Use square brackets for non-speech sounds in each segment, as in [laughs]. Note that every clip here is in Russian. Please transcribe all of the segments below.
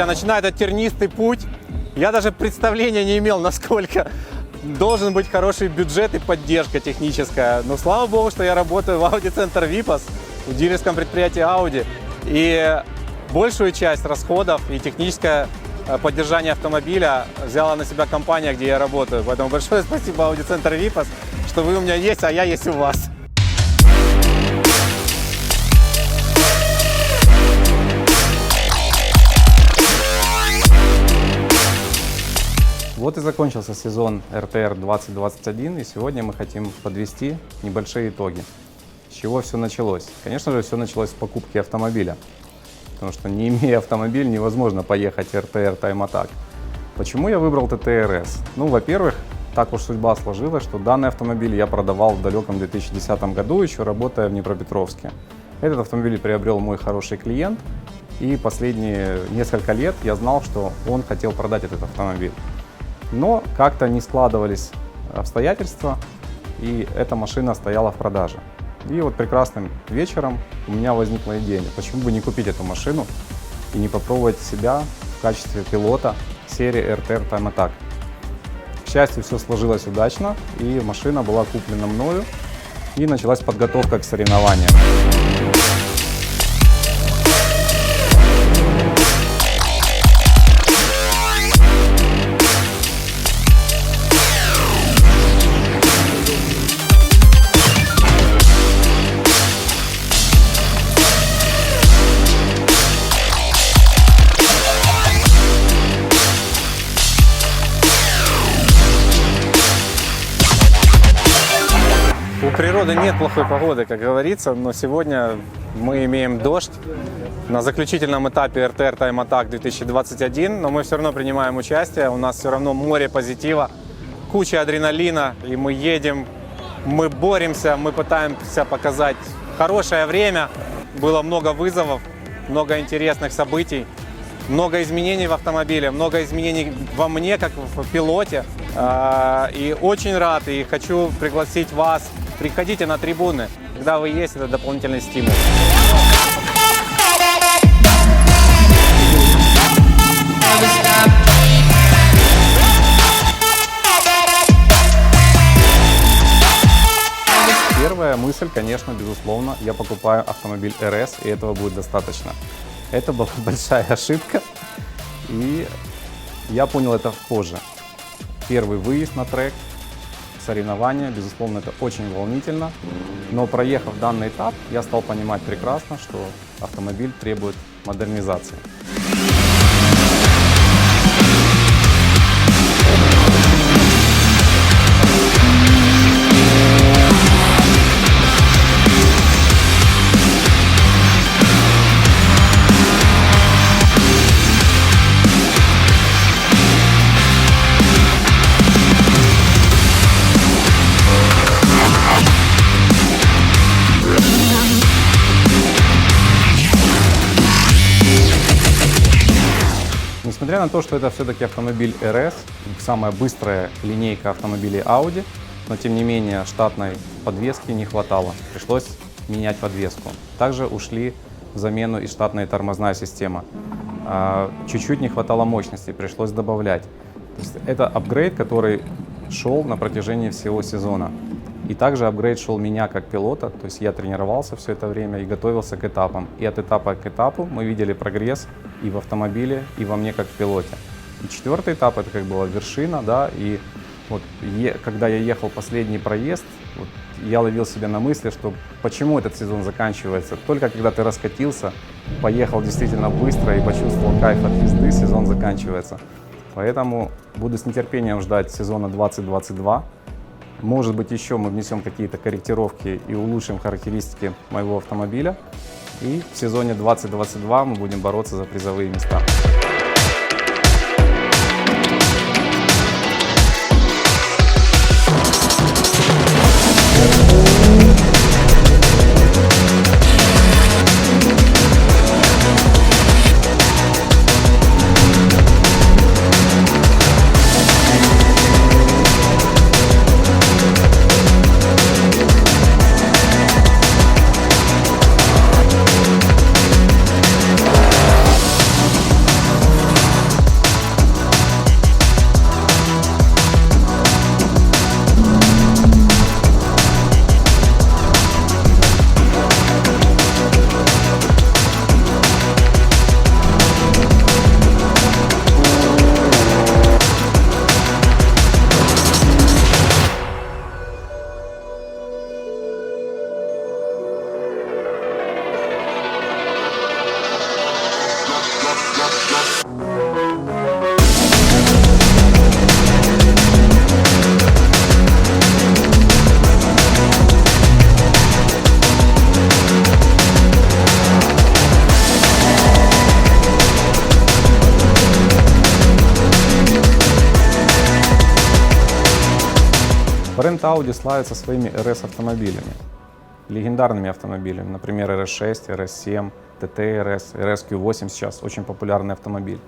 друзья, начиная этот тернистый путь, я даже представления не имел, [laughs] насколько должен быть хороший бюджет и поддержка техническая. Но слава богу, что я работаю в Audi Центр Випас, в дилерском предприятии Audi. И большую часть расходов и техническое э, поддержание автомобиля взяла на себя компания, где я работаю. Поэтому большое [laughs] спасибо Audi Центр Випас, что вы у меня есть, а я есть у вас. Вот и закончился сезон РТР 2021, и сегодня мы хотим подвести небольшие итоги. С чего все началось? Конечно же, все началось с покупки автомобиля, потому что не имея автомобиль, невозможно поехать РТР Time Attack. Почему я выбрал ТТРС? Ну, во-первых, так уж судьба сложилась, что данный автомобиль я продавал в далеком 2010 году, еще работая в Днепропетровске. Этот автомобиль приобрел мой хороший клиент, и последние несколько лет я знал, что он хотел продать этот автомобиль. Но как-то не складывались обстоятельства, и эта машина стояла в продаже. И вот прекрасным вечером у меня возникла идея, почему бы не купить эту машину и не попробовать себя в качестве пилота серии RTR Time Attack. К счастью, все сложилось удачно, и машина была куплена мною, и началась подготовка к соревнованиям. У природы нет плохой погоды, как говорится, но сегодня мы имеем дождь. На заключительном этапе РТР Time Attack 2021, но мы все равно принимаем участие, у нас все равно море позитива, куча адреналина, и мы едем, мы боремся, мы пытаемся показать хорошее время, было много вызовов, много интересных событий, много изменений в автомобиле, много изменений во мне, как в пилоте. А, И очень рад, и хочу пригласить вас, приходите на трибуны. Когда вы есть, это дополнительный стимул. Первая мысль, конечно, безусловно, я покупаю автомобиль РС, и этого будет достаточно. Это была [laughs] большая ошибка, и я понял это позже. Первый выезд на трек, соревнования, безусловно, это очень волнительно, но проехав данный этап, я стал понимать прекрасно, что автомобиль требует модернизации. На то, что это все-таки автомобиль RS, самая быстрая линейка автомобилей Audi, но тем не менее штатной подвески не хватало. Пришлось менять подвеску. Также ушли в замену и штатная тормозная система. А, Чуть-чуть не хватало мощности, пришлось добавлять. Это апгрейд, который шел на протяжении всего сезона. И также апгрейд шел меня как пилота, то есть я тренировался все это время и готовился к этапам. И от этапа к этапу мы видели прогресс и в автомобиле, и во мне как в пилоте. И четвертый этап это как была вершина, да, и вот е- когда я ехал последний проезд, вот, я ловил себя на мысли, что почему этот сезон заканчивается. Только когда ты раскатился, поехал действительно быстро и почувствовал кайф от езды, сезон заканчивается. Поэтому буду с нетерпением ждать сезона 2022. Может быть, еще мы внесем какие-то корректировки и улучшим характеристики моего автомобиля. И в сезоне 2022 мы будем бороться за призовые места. Бренд Audi славится своими RS-автомобилями, легендарными автомобилями, например, RS6, RS7, TT RS, RSQ8 сейчас очень популярный автомобиль.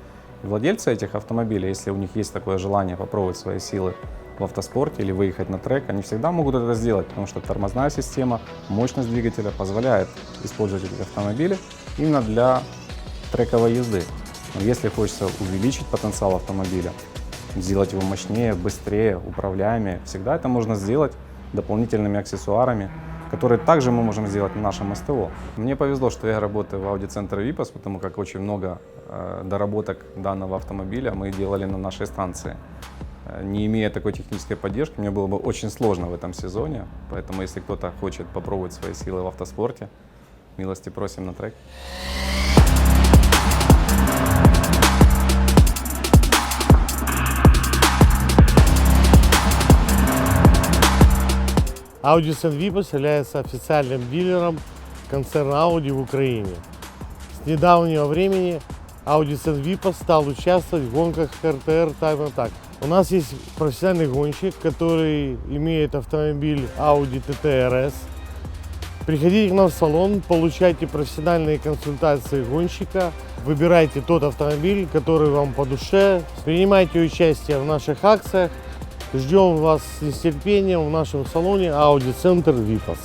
И владельцы этих автомобилей, если у них есть такое желание попробовать свои силы в автоспорте или выехать на трек, они всегда могут это сделать, потому что тормозная система, мощность двигателя позволяет использовать эти автомобили именно для трековой езды. Но если хочется увеличить потенциал автомобиля, сделать его мощнее, быстрее, управляемее, всегда это можно сделать дополнительными аксессуарами, которые также мы можем сделать на нашем СТО. Мне повезло, что я работаю в Audi Center Vipos, потому как очень много э, доработок данного автомобиля мы делали на нашей станции. Э, Не имея такой технической поддержки, мне было бы очень сложно в этом сезоне. Поэтому, если кто-то хочет попробовать свои силы в автоспорте, милости просим на трек. Audi St. Vipos является официальным дилером концерна Audi в Украине. С недавнего времени Audi St. Vipos стал участвовать в гонках РТР Time Attack. У нас есть профессиональный гонщик, который имеет автомобиль Audi TT RS. Приходите к нам в салон, получайте профессиональные консультации гонщика, выбирайте тот автомобиль, который вам по душе, принимайте участие в наших акциях. Ждем вас с нетерпением в нашем салоне Audi Center Vipos.